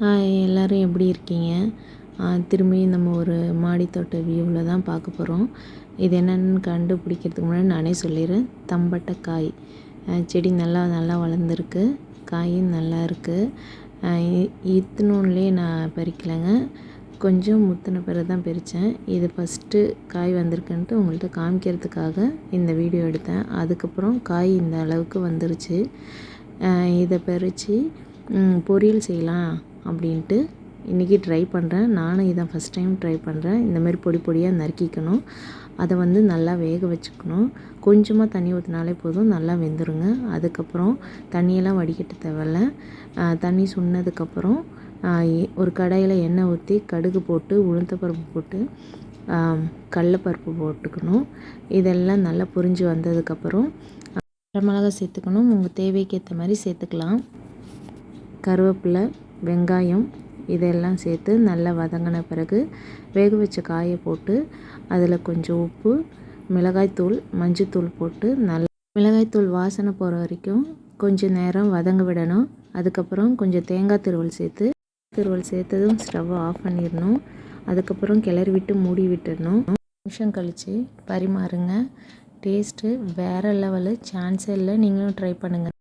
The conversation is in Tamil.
ஹாய் எல்லோரும் எப்படி இருக்கீங்க? திரும்பியும் நம்ம ஒரு மாடித்தோட்ட தோட்ட வியூவில் தான் பார்க்க போகிறோம் இது என்னென்னு கண்டுபிடிக்கிறதுக்கு முன்னாடி நானே சொல்லிடுறேன். தம்பட்டை காய் செடி நல்லா நல்லா வளர்ந்துருக்கு. காயும் நல்லா இருக்குது இத்தினோன்லேயே நான் பறிக்கலைங்க. கொஞ்சம் முத்தின பிறகு தான் பறித்தேன் இது ஃபஸ்ட்டு காய் வந்திருக்குன்ட்டு உங்கள்கிட்ட காமிக்கிறதுக்காக இந்த வீடியோ எடுத்தேன். அதுக்கப்புறம் காய் இந்த அளவுக்கு வந்துருச்சு. இதை பறித்து பொரியல் செய்யலாம் அப்படின்ட்டு இன்றைக்கி ட்ரை பண்ணுறேன் நானும் இதை ஃபஸ்ட் டைம் ட்ரை பண்ணுறேன் இந்தமாரி பொடி பொடியாக நறுக்கிக்கணும். அதை வந்து நல்லா வேக வச்சுக்கணும். கொஞ்சமாக தண்ணி ஊற்றினாலே போதும் நல்லா வெந்துருங்க. அதுக்கப்புறம் தண்ணியெல்லாம் வடிகட்ட தேவையில்ல. தண்ணி சுண்ணதுக்கப்புறம் ஒரு கடாயில் எண்ணெய் ஊற்றி கடுகு போட்டு உளுந்தப்பருப்பு போட்டு கடலப்பருப்பு போட்டுக்கணும். இதெல்லாம் நல்லா புரிஞ்சு வந்ததுக்கப்புறம் மிளகா சேர்த்துக்கணும். உங்கள் தேவைக்கு ஏற்ற மாதிரி சேர்த்துக்கலாம். கருவேப்பிலை வெங்காயம் இதெல்லாம் சேர்த்து நல்லா வதங்கின பிறகு வேக வச்ச காயை போட்டு அதில் கொஞ்சம் உப்பு மிளகாய்த்தூள் மஞ்சத்தூள் போட்டு நல்லா மிளகாய்த்தூள் வாசனை போகிற வரைக்கும் கொஞ்சம் நேரம் வதங்க விடணும். அதுக்கப்புறம் கொஞ்சம் தேங்காய் திருவல் சேர்த்து திருவல் சேர்த்ததும் ஸ்டவ்வை ஆஃப் பண்ணிடணும். அதுக்கப்புறம் கிளறி விட்டு மூடி விட்டுடணும். நிமிஷம் கழித்து பரிமாறுங்க. டேஸ்ட்டு வேறு லெவலு. சான்ஸே இல்லை. நீங்களும் ட்ரை பண்ணுங்கள்